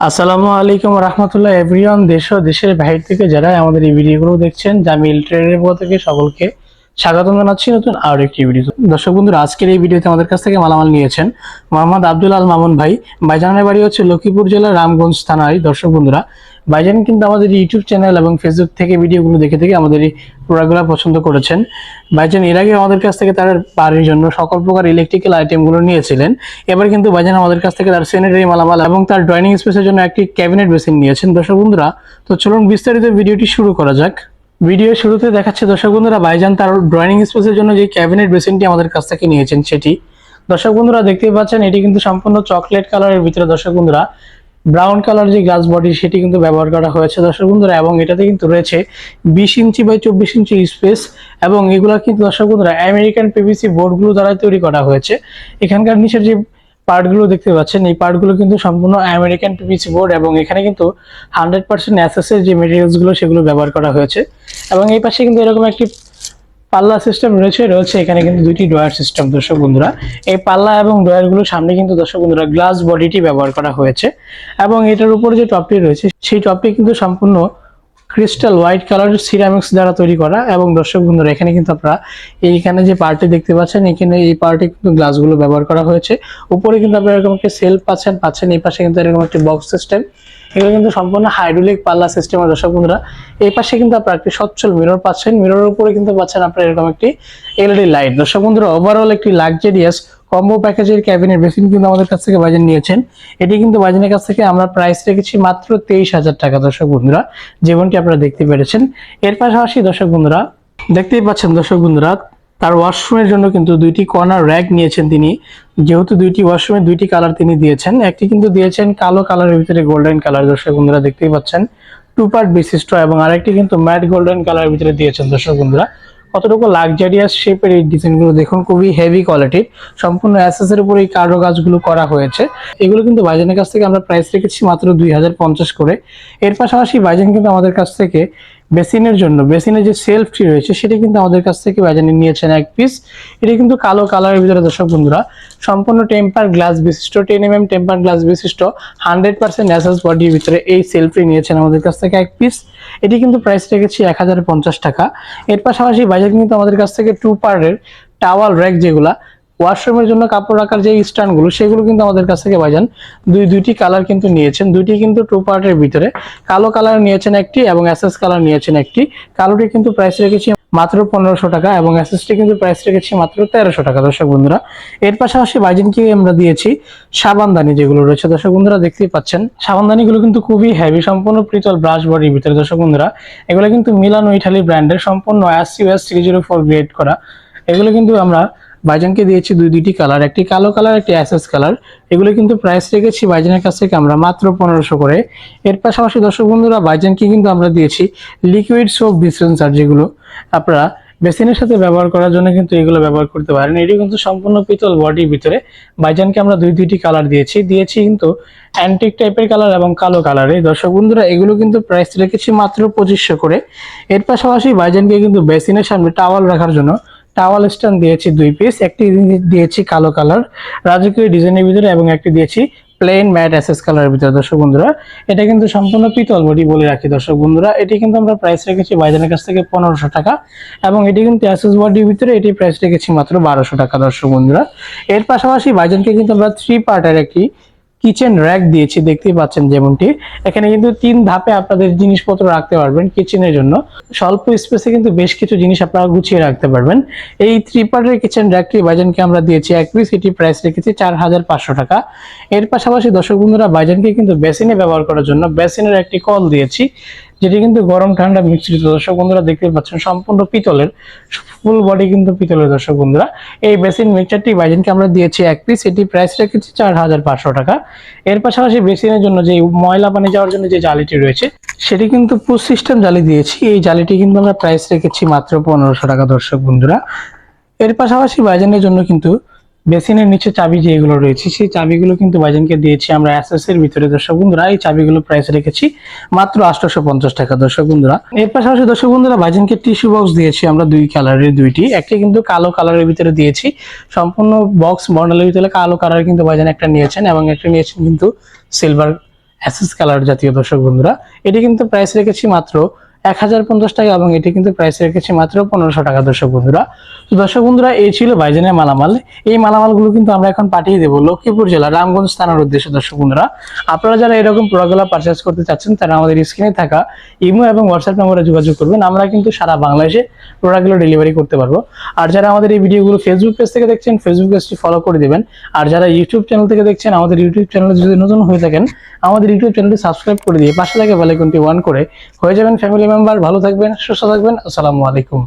আসসালামু আলাইকুম রহমতুল্লাহ এভরিওয়ান দেশ ও দেশের বাইরে থেকে যারা আমাদের এই ভিডিওগুলো দেখছেন জামিল ট্রেডের পর থেকে সকলকে স্বাগতম জানাচ্ছি নতুন আরও একটি ভিডিও দর্শক বন্ধুরা, আজকের এই ভিডিওতে আমাদের কাছ থেকে মালামাল নিয়েছেন মোহাম্মদ আব্দুল আল মামুন ভাই। ভাইজানের বাড়ি হচ্ছে লক্ষ্মীপুর জেলার রামগঞ্জ থানায় দর্শক বন্ধুরা ভাইজান কিন্তু আমাদের ইউটিউব চ্যানেল এবং ফেসবুক থেকে ভিডিওগুলো দেখে থেকে আমাদের এই প্রোডাক্টগুলো পছন্দ করেছেন। ভাইজান, এর আগে আমাদের কাছ থেকে তার বাড়ির জন্য সকল প্রকার ইলেকট্রিক্যাল আইটেমগুলো নিয়েছিলেন। এবার কিন্তু ভাইজান আমাদের কাছ থেকে তার স্যানিটারি মালামাল এবং তার ড্রয়িং স্পেসের জন্য একটি ক্যাবিনেট বেসিন নিয়েছেন। দর্শক বন্ধুরা, তো চলুন বিস্তারিত ভিডিওটি শুরু করা যাক। ভিডিও শুরুতে দেখাচ্ছে, দর্শক বন্ধুরা, ভাইজান তার ড্রয়িং স্পেসের জন্য যে ক্যাবিনেট বেসিনটি আমাদের কাছ থেকে নিয়েছেন সেটি। দর্শক বন্ধুরা, দেখতেই পাচ্ছেন, এটি কিন্তু সম্পূর্ণ চকলেট কালারের ভিতরে। দর্শক বন্ধুরা ব্রাউন কালার যে গ্লাস বডি সেটি কিন্তু ব্যবহার করা হয়েছে দর্শক বন্ধুরা, এবং এটাতে কিন্তু রয়েছে বিশ ইঞ্চি বাই চব্বিশ ইঞ্চি স্পেস এবং এগুলো কিন্তু দর্শক বন্ধুরা আমেরিকান পিভিসি বোর্ডগুলো দ্বারা তৈরি করা হয়েছে। এখানকার নিচের যে পার্টগুলো দেখতে পাচ্ছেন, এই পার্টগুলো কিন্তু সম্পূর্ণ আমেরিকান পিভিসি বোর্ড এবং এখানে কিন্তু হান্ড্রেড পার্সেন্ট অ্যাসেসের যে মেটেরিয়ালসগুলো সেগুলো ব্যবহার করা হয়েছে। এবং এই পাশে কিন্তু এরকম একটি পাল্লা সিস্টেম রয়েছে রয়েছে এখানে কিন্তু দুইটি ড্রয়ার সিস্টেম দর্শক বন্ধুরা। এই পাল্লা এবং ড্রয়ারগুলোর সামনে কিন্তু দর্শক বন্ধুরা গ্লাস বডিটি ব্যবহার করা হয়েছে। এবং এটার উপরে যে টপটি রয়েছে, সেই টপটি কিন্তু সম্পূর্ণ ক্রিস্টাল হোয়াইট কালারের সিরামিক্স দ্বারা তৈরি করা এবং দর্শক বন্ধুরা, এখানে কিন্তু আপনারা এইখানে যে পার্টি দেখতে পাচ্ছেন, এখানে এই পার্টি কিন্তু গ্লাসগুলো ব্যবহার করা হয়েছে। উপরে কিন্তু আপনারা এরকম একটা সেল পাচ্ছেন পাচ্ছেন এই পাশে কিন্তু এরকম একটি বক্স সিস্টেম এগুলো কিন্তু সম্পূর্ণ হাইড্রোলিক পাল্লা সিস্টেমের দর্শক বন্ধুরা, এই পাশে কিন্তু আপনারা একটি সচ্ছল মিরর পাচ্ছেন। মিররের উপরে কিন্তু পাচ্ছেন আপনারা এরকম একটি এলইডি লাইট দর্শক বন্ধুরা ওভারঅল একটি লাক্সারিয়াস কম্বো প্যাকেজের ক্যাবিনেট বেসিন কিন্তু আমাদের কাছ থেকে বাজার নিয়েছেন। এটি কিন্তু বাজারের কাছ থেকে আমরা প্রাইস রেখেছি মাত্র তেইশ হাজার টাকা, দর্শক বন্ধুরা। যেমনটি আপনারা দেখতে পেরেছেন। এর পাশাপাশি দর্শক বন্ধুরা, দেখতেই পাচ্ছেন দর্শক বন্ধুরা, তার ওয়াশরুমের জন্য কিন্তু দুইটি কর্নার র্যাক নিয়েছেন তিনি। যেহেতু দুইটি ওয়াশরুমে দুইটি কালার তিনি দিয়েছেন, একটি কিন্তু দিয়েছেন কালো কালারের ভিতরে গোল্ডেন কালার দর্শক বন্ধুরা দেখতেই পাচ্ছেন। টু পার্ট বিশিষ্ট এবং আরেকটি কিন্তু ম্যাট গোল্ডেন কালারের ভিতরে দিয়েছেন দর্শক বন্ধুরা। কতটুকু লাক্সারিয়াস শেপের এই ডিজাইনগুলো দেখুন, খুবই হেভি কোয়ালিটির সম্পূর্ণ অ্যাসেসের উপর এই কারও গাছগুলো করা হয়েছে। এগুলো কিন্তু বাইজানের কাছ থেকে আমরা প্রাইস রেখেছি মাত্র দুই হাজার পঞ্চাশ করে। এর পাশাপাশি বাইজান কিন্তু আমাদের কাছ থেকে বেসিনের জন্য। বেসিনের যে সেলফটি রয়েছে, সেটা কিন্তু আমাদের কাছ থেকে বাইজানি নিয়েছেন এক পিস এটি কিন্তু কালো কালারের ভিতরে দর্শক বন্ধুরা, সম্পূর্ণ টেম্পার গ্লাস বিশিষ্ট ten M M temper glass বিশিষ্ট হান্ড্রেড পার্সেন্ট অ্যাসেস বডির ভিতরে এই সেলফটি নিয়েছেন আমাদের কাছ থেকে এক পিস এটি কিন্তু প্রাইস রেখেছি এক হাজার পঞ্চাশ টাকা। এর পাশাপাশি বাইজান কিন্তু আমাদের কাছ থেকে টু পার্টের টাওয়াল র্যাক যেগুলা ওয়াশরুমের জন্য কাপড় রাখার যে স্ট্যান্ডগুলো, সেগুলো কিন্তু আমাদের কাছ থেকে ভাইজান দুই, দুইটি কালার কিন্তু নিয়েছেন। দুইটি কিন্তু টু পার্টের ভিতরে। কালো কালার নিয়েছেন একটি এবং অ্যাসেস কালার নিয়েছেন একটি। কালোটি কিন্তু প্রাইস রেখেছি মাত্র পনেরোশো টাকা এবং অ্যাসেসটি কিন্তু প্রাইস রেখেছি মাত্র তেরোশো টাকা, দর্শক বন্ধুরা। এর পাশাপাশি বাইজিনকে আমরা দিয়েছি সাবানদানি যেগুলো রয়েছে। দর্শক বন্ধুরা, দেখতেই পাচ্ছেন, সাবানদানিগুলো কিন্তু খুবই হেভি সম্পূর্ণ পিতল ব্রাশ বডির ভিতরে। দর্শক বন্ধুরা, এগুলো কিন্তু মিলানো ইটালি ব্র্যান্ডের সম্পূর্ণ S US three zero four grade করা। এগুলো কিন্তু আমরা বাইজানকে দিয়েছি দুই দুইটি কালার, একটি কালো কালার, একটি অ্যাসেস কালার। এগুলো কিন্তু প্রাইস রেখেছি বাইজানের কাছ থেকে আমরা মাত্র পনেরোশো করে। এর পাশাপাশি দর্শক বন্ধুরা, বাইজানকে কিন্তু আমরা দিয়েছি লিকুইড সোপ ডিসপেন্সার যেগুলো। আপনারা বেসিনের সাথে ব্যবহার করার জন্য কিন্তু এগুলো ব্যবহার করতে পারেন। এটি কিন্তু সম্পূর্ণ পিতল বডির ভিতরে। বাইজানকে আমরা দুই দুইটি কালার দিয়েছি। দিয়েছি কিন্তু অ্যান্টিক টাইপের কালার এবং কালো কালারে। দর্শক বন্ধুরা, এগুলো কিন্তু প্রাইস রেখেছি মাত্র পঁচিশশো করে। এর পাশাপাশি বাইজানকে কিন্তু বেসিনের সামনে টাওয়াল রাখার জন্য টাওয়াল স্ট্যান্ড দিয়েছি দুই পিস একটি দিয়েছি কালো কালার রাজকীয় ডিজাইনের ভিতরে এবং একটি দিয়েছি প্লেন ম্যাট অ্যাসেস কালারের ভিতরে। দর্শক বন্ধুরা, এটা কিন্তু সম্পূর্ণ পিতল বডি বলে রাখি দর্শক বন্ধুরা। এটি কিন্তু আমরা প্রাইস রেখেছি বাইজানের কাছ থেকে পনেরোশো টাকা এবং এটি কিন্তু অ্যাসেস বডির ভিতরে এটি প্রাইস রেখেছি মাত্র বারোশো টাকা দর্শক বন্ধুরা। এর পাশাপাশি বাইজানকে কিন্তু আমরা থ্রি পার্টের একটি কিচেন র্যাক দিয়েছি, দেখতেই পাচ্ছেন যেমনটি। এখানে কিন্তু তিন ধাপে আপনাদের জিনিসপত্র রাখতে পারবেন কিচেনের জন্য। স্বল্প স্পেসে কিন্তু বেশ কিছু জিনিস আপনারা গুছিয়ে রাখতে পারবেন। এই থ্রি পার্টের কিচেন র্যাকটি বাইজানকে আমরা দিয়েছি এক পিস এটি প্রাইস রেখেছি চার হাজার পাঁচশো টাকা। এর পাশাপাশি দর্শক বন্ধুরা বাইজানকে কিন্তু বেসিনে ব্যবহার করার জন্য বেসিনের একটি কল দিয়েছি। যেটি কিন্তু গরম, ঠান্ডা মিশ্রিত দর্শক বন্ধুরা দেখতে পাচ্ছেন, সম্পূর্ণ পিতলের ফুল বডি কিন্তু পিতলের দর্শক বন্ধুরা। এই বেসিন মিক্সচারটি বাইজেনকে আমরা দিয়েছি এক পিস এটি প্রাইস রেখেছি চার হাজার পাঁচশো টাকা। এর পাশাপাশি বেসিনের জন্য যে ময়লা পানি যাওয়ার জন্য যে জালিটি রয়েছে, সেটি কিন্তু পুশ সিস্টেম জালি দিয়েছি। এই জালিটি কিন্তু আমরা প্রাইস রেখেছি মাত্র পনেরোশো টাকা দর্শক বন্ধুরা। এর পাশাপাশি বাইজেনের জন্য কিন্তু বেসিনের নিচে চাবি যেগুলো রয়েছে, সেই চাবিগুলো কিন্তু বাইজানকে দিয়েছি আমরা অ্যাসেস এর ভিতরে। দর্শক বন্ধুরা, এই চাবিগুলো প্রাইস রেখেছি মাত্র আটশোশো পঞ্চাশ টাকা। দর্শক বন্ধুরা, এর পাশাপাশি দর্শক বন্ধুরা বাইজানকে টিস্যু বক্স দিয়েছি আমরা দুই কালারের দুইটি। একটি কিন্তু কালো কালারের ভিতরে দিয়েছি। সম্পূর্ণ বক্স মডেলের ভিতরে কালো কালার কিন্তু বাইজান একটা নিয়েছেন এবং একটা নিয়েছেন কিন্তু সিলভার অ্যাসেস কালার জাতীয়। দর্শক বন্ধুরা, এটি কিন্তু প্রাইস রেখেছি মাত্র এক হাজার পঞ্চাশ টাকা এবং এটি কিন্তু প্রাইস মাত্র পনেরোশো টাকা, দর্শক বন্ধুরা। তো দর্শক বন্ধুরা, এই ছিল ভাইজানের মালামাল। এই মালামালগুলো কিন্তু আমরা এখন পাঠিয়ে দেবো লক্ষ্মীপুর জেলা রামগঞ্জ উদ্দেশ্যে, দর্শক বন্ধুরা। আপনারা যারা এরকম প্রোডাক্টগুলো পারচেস করতে চাচ্ছেন, তারা আমাদের স্ক্রিনে থাকা ইমো এবং হোয়াটসঅ্যাপ যোগাযোগ করবেন। আমরা কিন্তু সারা বাংলাদেশে প্রোডাক্টগুলো ডেলিভারি করতে পারব। আর যারা আমাদের এই ভিডিওগুলো ফেসবুক পেজ থেকে দেখছেন ফেসবুক পেজটি ফলো করে দেবেন। আর যারা ইউটিউব চ্যানেল থেকে দেখছেন, আমাদের ইউটিউব চ্যানেলে যদি নতুন হয়ে থাকেন, আমাদের ইউটিউব চ্যানেলটি সাবস্ক্রাইব করে দিয়ে পাশে থাকে বেলাইকনটি ওয়ান করে হয়ে যাবেন ফ্যামিলি মেম্বার ভালো থাকবেন সুস্থ থাকবেন। আসসালামু আলাইকুম।